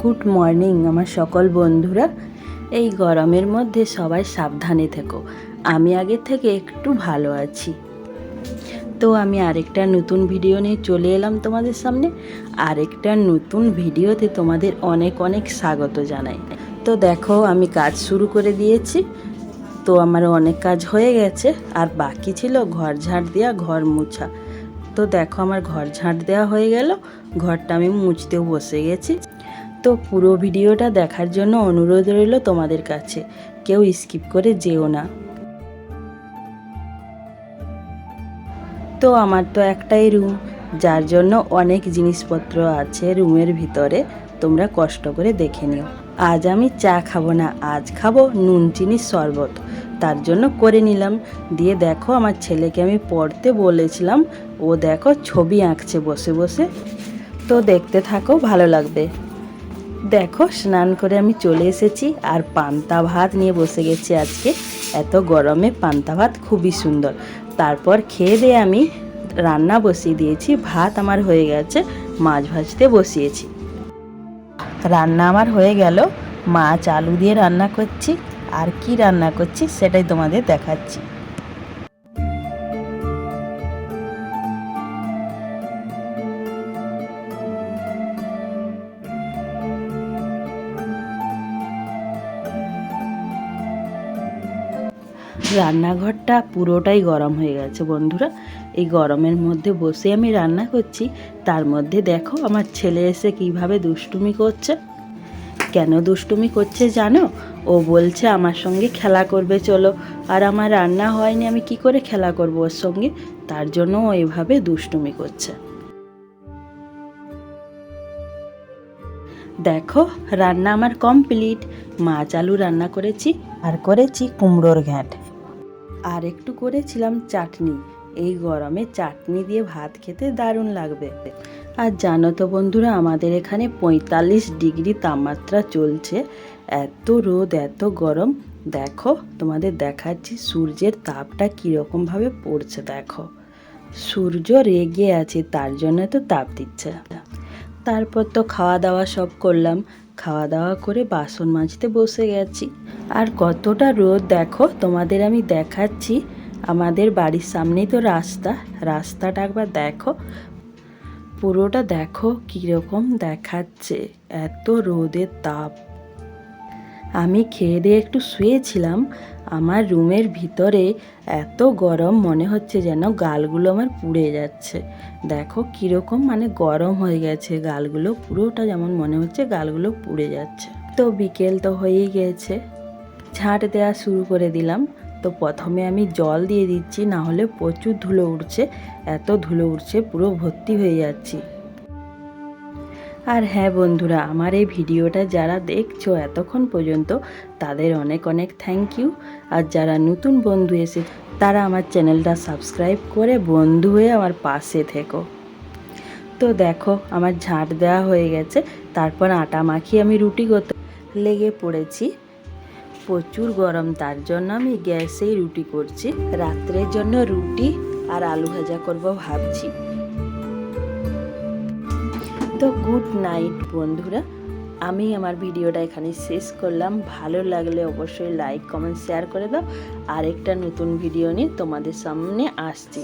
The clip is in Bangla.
গুড মর্নিং, আমার সকল বন্ধুরা। এই গরমের মধ্যে সবাই সাবধানে থেকো। আমি আগের থেকে একটু ভালো আছি। তো আমি আরেকটা নতুন ভিডিও নিয়ে চলে এলাম তোমাদের সামনে। আরেকটা নতুন ভিডিওতে তোমাদের অনেক অনেক স্বাগত জানাই। তো দেখো, আমি কাজ শুরু করে দিয়েছি। তো আমার অনেক কাজ হয়ে গেছে, আর বাকি ছিল ঘর ঝাঁট দেওয়া ঘর মুছা। তো দেখো, আমার ঘর ঝাঁট দেওয়া হয়ে গেল। ঘরটা আমি মুছতেও বসে গেছি। তো পুরো ভিডিওটা দেখার জন্য অনুরোধ রইল তোমাদের কাছে। কেউ স্কিপ করে যেও না। তো আমার তো একটাই রুম, যার জন্য অনেক জিনিসপত্র আছে রুমের ভিতরে, তোমরা কষ্ট করে দেখে নিও। আজ আমি চা খাব না, আজ খাব নুন চিনির শরবত। তার জন্য করে নিলাম। দিয়ে দেখো আমার ছেলেকে আমি পড়তে বলেছিলাম, ও দেখো ছবি আঁকছে বসে বসে। তো দেখতে থাকো, ভালো লাগবে। দেখো, স্নান করে আমি চলে এসেছি আর পান্তা ভাত নিয়ে বসে গেছি আজকে। এত গরমে পান্তা ভাত খুবই সুন্দর। তারপর খেয়ে দিয়ে আমি রান্না বসিয়ে দিয়েছি, ভাত আমার হয়ে গেছে, মাছ ভাজতে বসিয়েছি। রান্না আমার হয়ে গেল, মাছ আলু দিয়ে রান্না করছি, আর কি রান্না করছি সেটাই তোমাদের দেখাচ্ছি। রান্নাঘরটা পুরোটাই গরম হয়ে গেছে বন্ধুরা। এই গরমের মধ্যে বসে আমি রান্না করছি। তার মধ্যে দেখো আমার ছেলে এসে কীভাবে দুষ্টুমি করছে। কেন দুষ্টুমি করছে জানো? ও বলছে আমার সঙ্গে খেলা করবে, চলো। আর আমার রান্না হয়নি, আমি কি করে খেলা করব ওর সঙ্গে? তার জন্য ও এভাবে দুষ্টুমি করছে। দেখো, রান্না আমার কমপ্লিট মাছ আলু রান্না করেছি। আর করেছি কুমড়োর ঘ্যাঁট। আর একটু করেছিলাম চাটনি। এই গরমে চাটনি দিয়ে ভাত খেতে দারুণ লাগবে। আর জানো তো বন্ধুরা, আমাদের এখানে পঁয়তাল্লিশ ডিগ্রি তাপমাত্রা চলছে। এত রোদ, এত গরম। দেখো, তোমাদের দেখাচ্ছি সূর্যের তাপটা কীরকমভাবে পড়ছে, দেখো। সূর্য রেগে আছে, তার জন্য তো তাপ দিচ্ছে। তারপর তো খাওয়া দাওয়া সব করলাম। খাওয়া দাওয়া করে বাসন মাজতে বসে গেছি। আর কতটা রোদ দেখো, তোমাদের আমি দেখাচ্ছি। আমাদের বাড়ির সামনেই তো রাস্তা। রাস্তাটা একবার দেখো। পুরোটা দেখো কীরকম দেখাচ্ছে। এত রোদের তাপ। আমি খেয়ে দিয়ে একটু শুয়েছিলাম। আমার রুমের ভিতরে এত গরম মনে হচ্ছে যেন গালগুলো আমার পুড়ে যাচ্ছে। দেখো কীরকম মানে গরম হয়ে গেছে, গালগুলো পুরোটা যেমন মনে হচ্ছে গালগুলো পুড়ে যাচ্ছে। তো বিকেল তো হয়েই গেছে। ঝাঁট দেওয়া শুরু করে দিলাম। তো প্রথমে আমি জল দিয়ে দিচ্ছি, না হলে প্রচুর ধুলো উঠছে এত ধুলো উঠছে পুরো ভর্তি হয়ে যাচ্ছি। আর হ্যাঁ বন্ধুরা, আমার এই ভিডিওটা যারা দেখছ এতক্ষণ পর্যন্ত, তাদের অনেক অনেক থ্যাংক ইউ আর যারা নতুন বন্ধু এসে তারা আমার চ্যানেলটা সাবস্ক্রাইব করে বন্ধু হয়ে আমার পাশে থেকো। তো দেখো, আমার ঝাঁট দেওয়া হয়ে গেছে, তারপর আটা মাখিয়ে আমি রুটি করতে লেগে পড়েছি। প্রচুর গরম, তার জন্য আমি গ্যাসেই রুটি করছি। রাত্রের জন্য রুটি আর আলু ভাজা করব ভাবছি। তো গুড নাইট, বন্ধুরা। আমি আমার ভিডিওটা এখানে শেষ করলাম। ভালো লাগলে অবশ্যই লাইক, কমেন্ট, শেয়ার করে দাও। আরেকটা নতুন ভিডিও নিয়ে তোমাদের সামনে আসছি।